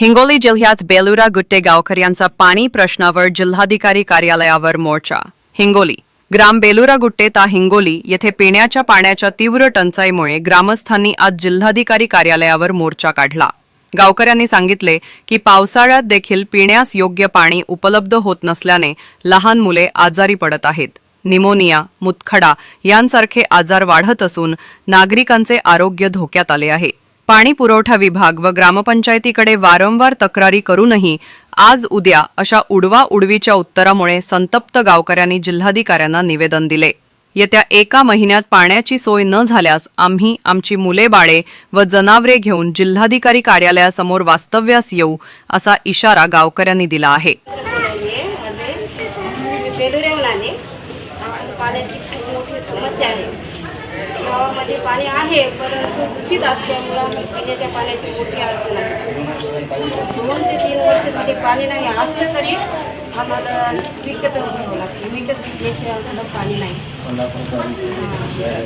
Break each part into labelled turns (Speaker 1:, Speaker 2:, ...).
Speaker 1: हिंगोली जिल्ह्यात बेलुरा गुट्टे गावकऱ्यांचा पाणी प्रश्नावर जिल्हाधिकारी कार्यालयावर मोर्चा. हिंगोली. ग्राम बेलुरा गुट्टे ता हिंगोली येथे पिण्याच्या पाण्याच्या तीव्र टंचाईमुळे ग्रामस्थांनी आज जिल्हाधिकारी कार्यालयावर मोर्चा काढला. गावकऱ्यांनी सांगितले की पावसाळ्यात देखील पिण्यास योग्य पाणी उपलब्ध होत नसल्याने लहान मुले आजारी पडत आहेत. निमोनिया मुतखडा यांसारखे आजार वाढत असून नागरिकांचे आरोग्य धोक्यात आले आहे. पाणी पुरवठा विभाग व ग्रामपंचायतीकडे वारंवार तक्रारी करूनही आज उद्या अशा उडवा उडवीच्या उत्तरामुळे संतप्त गावकऱ्यांनी जिल्हाधिकाऱ्यांना निवेदन दिले. येत्या एका महिन्यात पाण्याची सोय न झाल्यास आम्ही आमची मुले बाळे व जनावरे घेऊन जिल्हाधिकारी कार्यालयासमोर वास्तव्यास येऊ असा इशारा गावकऱ्यांनी दिला आहे.
Speaker 2: पाण्याची खूप मोठी समस्या आहे. गावामध्ये पाणी आहे परंतु दूषित असल्यामुळं पिण्याच्या पाण्याची मोठी अडचण आहे. दोन ते तीन वर्ष झाली पाणी नाही असलं तरी आम्हाला विकत घ्यावं लागते. विकत घेतल्याशिवाय आम्हाला पाणी नाही.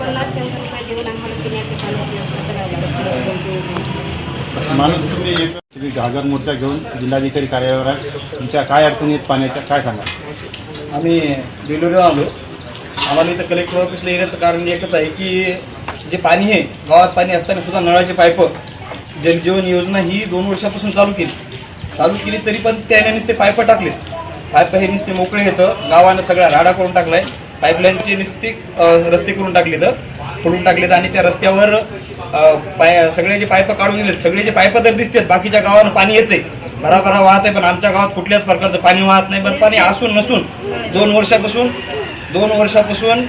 Speaker 2: पन्नास शंभर रुपये देऊन आम्हाला पिण्याच्या पाण्याची व्यवस्था करावी लागते.
Speaker 3: माणूस तुम्ही तुम्ही घागर मोर्चा घेऊन जिल्हाधिकारी कार्यालयावर आहे तुमच्या काय अडचणी आहेत पाण्याच्या काय सांगा
Speaker 4: आम्ही बेलुरीला आलो. आम्हाला इथं कलेक्टर ऑफिसला येण्याचं कारण एकच आहे की जे पाणी आहे गावात पाणी असताना सुद्धा नळाचे पाईप जलजीवन योजना ही दोन वर्षापासून चालू केली. चालू केली तरी पण त्याने नुसते पाईप टाकले. पाईप हे नुसते मोकळे येतं गावानं सगळा राडा करून टाकलाय. पाईपलाईनचे नुसते रस्ते करून टाकले तर फोडून टाकलेत आणि त्या रस्त्यावर पाय सगळे जे पाईप काढून गेलेत सगळे जे पाईप तर दिसतात बाकीच्या गावानं पाणी येते भराभरा वाहत आहे पण आमच्या गावात कुठल्याच प्रकारचं पाणी वाहत नाही. बरं पाणी असून नसून दोन वर्षापासून दोन वर्षापासून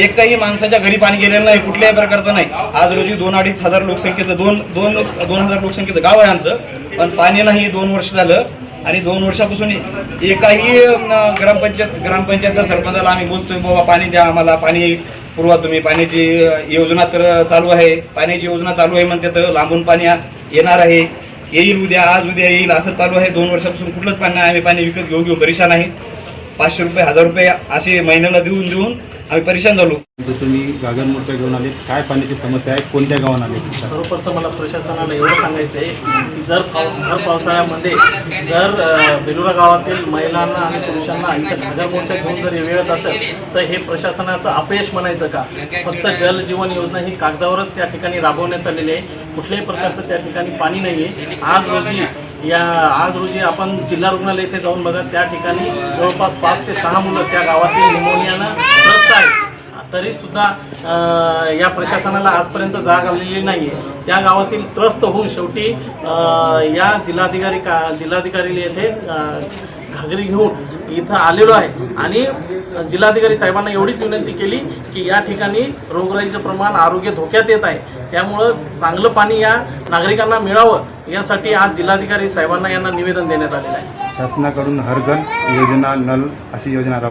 Speaker 4: एकही माणसाच्या घरी पाणी गेलेलं नाही कुठल्याही प्रकारचं नाही. आज रोजी दोन अडीच हजार लोकसंख्येचं दोन दोन दोन हजार लोकसंख्येचं गाव आहे आमचं पण पाणी नाही दोन वर्ष झालं. आणि दोन वर्षापासून एकाही ग्रामपंचायत ग्रामपंचायतच्या सरपंचाला आम्ही बोलतोय बाबा पाणी द्या आम्हाला पाणी पुरवा तुम्ही. पाण्याची योजना तर चालू आहे. पाण्याची योजना चालू आहे म्हणते तर लांबून पाणी येणार आहे. येईल उद्या आज उद्या येईल असं चालू आहे. दोन वर्षापासून कुठलंच पाणी नाही. आम्ही पाणी विकत घेऊ घेऊ परेशान आहे. पाचशे रुपये हजार रुपये असे महिन्याला देऊन देऊन आम्ही परेशान झालो.
Speaker 3: तर तुम्ही घागर मोर्चा घेऊन आले. काय पाण्याची समस्या आहे? कोणत्या गावात आले?
Speaker 5: सर्वप्रथम मला प्रशासनाला एवढं सांगायचं आहे की जर भर पावसाळ्यामध्ये जर बेलुरा गावातील महिलांना आणि पुरुषांना इथं घागर मोर्चा घेऊन जर वेळत असेल तर हे प्रशासनाचं अपयश म्हणायचं का? फक्त जल जीवन योजना ही कागदावरच त्या ठिकाणी राबवण्यात आलेली आहे. कुठल्याही प्रकारचं त्या ठिकाणी पाणी नाही आहे आज रोजी या आज रोजी आपण जिल्हा रुग्णालय येथे जाऊन बघा त्या ठिकाणी जवळपास पाच ते सहा मुलं त्या गावातील निमोनियानं त्रस्त आहेत. तरी सुद्धा या प्रशासनाला आजपर्यंत जाग आलेली नाही आहे त्या गावातील त्रस्त होऊन शेवटी या जिल्हाधिकारी का जिल्हाधिकारी येथे घागरी घेऊन इथं आलेलो आहे. आणि जिल्हाधिकारी साहेबांना एवढीच विनंती केली की या ठिकाणी रोगराईचं प्रमाण आरोग्य धोक्यात येत आहे. त्यामुळं चांगलं पाणी या नागरिकांना मिळावं यासाठी आज जिल्हाधिकारी साहेबांना यांना निवेदन देण्यात आलेलं आहे.
Speaker 3: शासनाकडून हरघन योजना नल अशी योजना राब